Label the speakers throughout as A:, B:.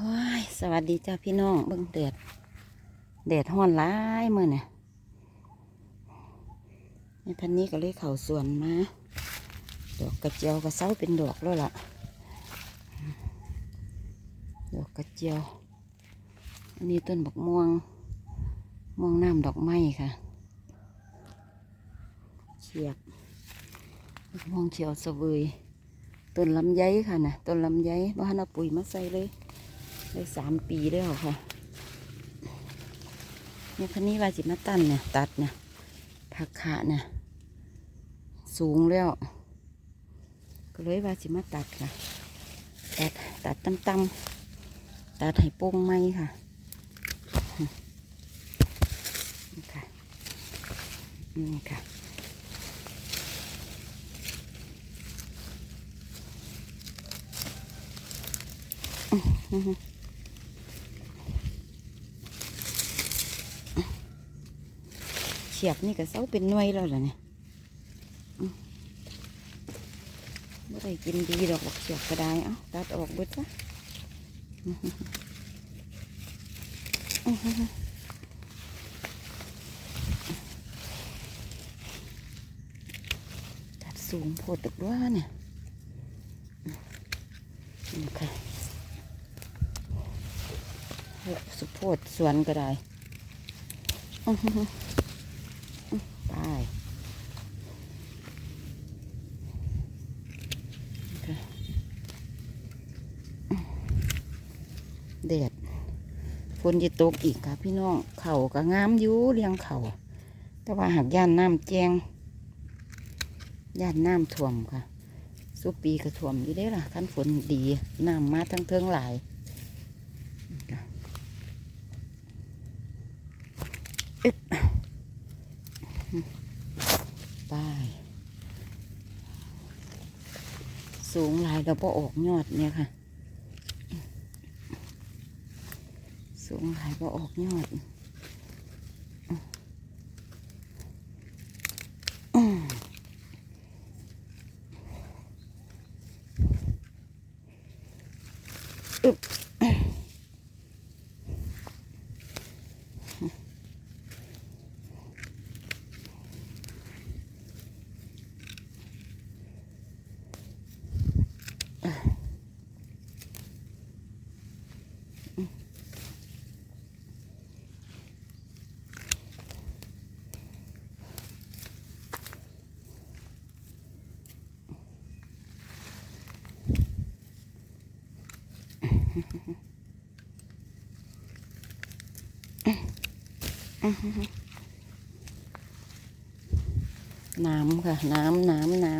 A: เฮ้ยสวัสดีจ้าพี่น้องเบิ่งแดดแดดห้อนร้ายมื่อเนี่ยในพันนี้ก็เลยเข่าสวนมาดอกกระเจียวกระเซ้าเป็นดอกแล้วล่ะดอกกระเจียว อันนี้ต้นบักม่วง ม่วงน้ำดอกไม้ค่ะเฉียบม่วงเขียวสะเวยต้นลำไยค่ะนะต้นลำไยบ้านเอาปุ๋ยมาใส่เลย ได้สามปีแล้วค่ะเนี่ยคันนี้ว่าจิมาตันเนี่ยตัดเนี่ยผักขาเนี่ยสูงแล้ว ก็เลยว่าจิมาตัดค่ะ ตัดตัดตั้มๆตัดให้โป้งไม้ค่ะนี่ค่ะนี่ค่ะเฉี ยบนี่ก็เศร้าเป็นหน่วยแล้วล่ะเนี่ยอืมไม่ได้กินดีดอกบักเฉียบก็ได้เอ้าตัดออกเบิดซะตัดสูงโพดตึกว่าเนี่ยอืมนี่ค่ะสุโพดสวนก็ได้อือ ไปค่ะเด็ดฝนจะตกอีกค่ะพี่น้อง เข่าก็งามอยู่เรียงเข่า แต่ว่าหากย่านน้ำแจงย่านน้ำท่วมค่ะ สุปีก็ท่วมอยู่ได้อล่ะขั้นฝนดี น้ำมาทั้งเทิงหลายค่ะอึ๊บ ไปสูงหลายกับพอออกยอดเนี่ยค่ะ สูงหลายพอออกยอดอืมอึบ น้ำค่ะ น้ำน้ำน้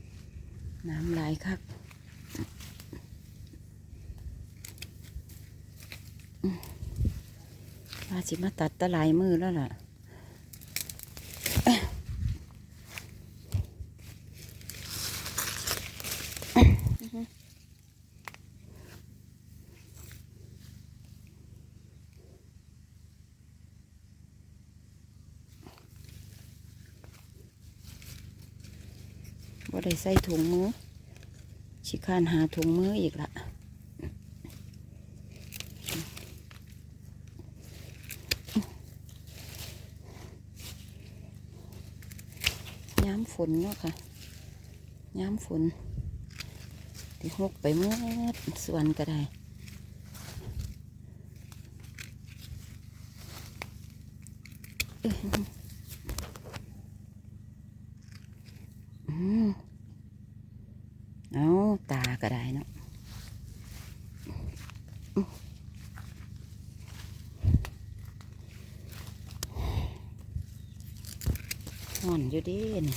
A: ำน้ำลายครับว่าสิมาตัดตะหลายมือแล้วล่ะ ว่าได้ใส่ถุงมือชิคานหาถุงมืออีกละย้ำฝนเนาะค่ะ ย้ำฝนที่หกไปเมื่อส่วนก็ได้อื เอาตาก็ได้เนาะห่อนอยู่ดิเนี่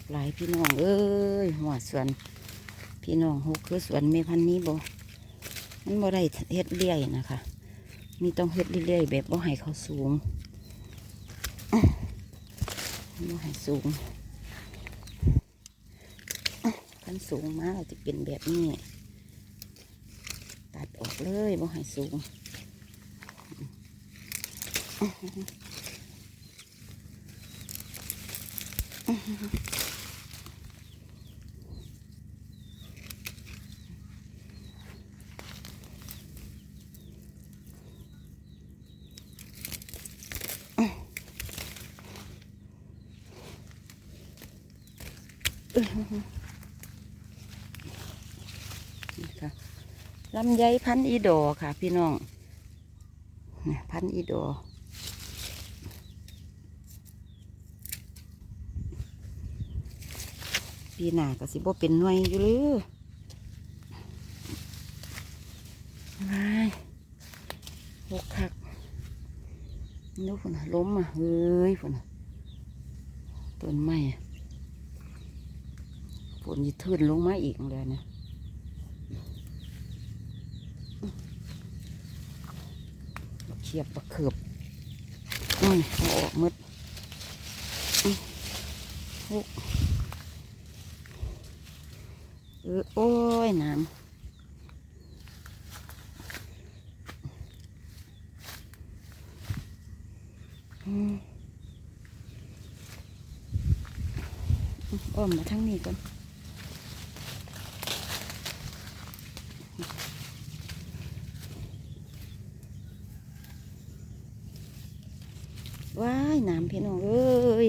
A: กหลายพี่น้องเอ้ยหัวสวนพี่น้องหกคือสวนเมพันนี้บ่มันบ่ได้เฮ็ดเลี่ยนะคะมีต้องเฮ็ดเรื่อยๆแบบบ่ให้เขาสูงบ่ให้สูงคันสูงมากจะเป็นแบบนี้ ตัดออกเลยบ่ให้สูงนี่ ค่ะลำไยพันธุ์อีโดอค่ะ พี่น้องนี่พันธุ์อีโดอปีหน้าก็สิบ่เป็นหน่วยอยู่เลยว้ายหกคักนู้ฝนน่ะล้มอะเฮ้ยฝนน่ะต้นไม้อะ ฝนจะทื่นลงมาอีกเลยนะเขียบปะเขือบอืมออกมดอืมโอ้เออโอ้ยน้ำอ้อมมาทั้งนี้ก่อน ว้ายน้ำพี่น้องเอ้ย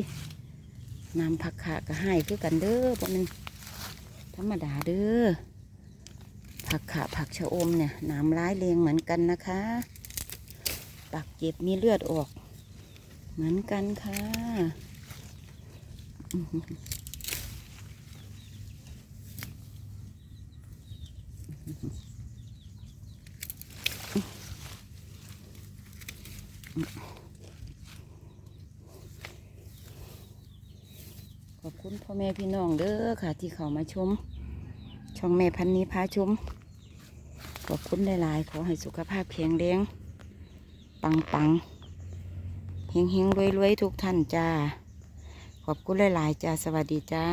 A: น้ำผักขาก็ให้คือกันเด้อพวกนึงธรรมดาเด้อผักขาผักชะอมเนี่ยน้ำร้ายแรงเหมือนกันนะคะปากเจ็บมีเลือดออก เหมือนกันค่ะอื้อหือขอบ คุณพ่อแม่พี่น้องเด้อค่ะ ที่เขามาชม ช่องแม่พันนี้พาชม ขอบคุณหลายๆขอให้สุขภาพแข็งแรงปังปังเฮงเฮงรวยรวยทุกท่านจ้า ขอบคุณหลายๆจ้า สวัสดีจ้า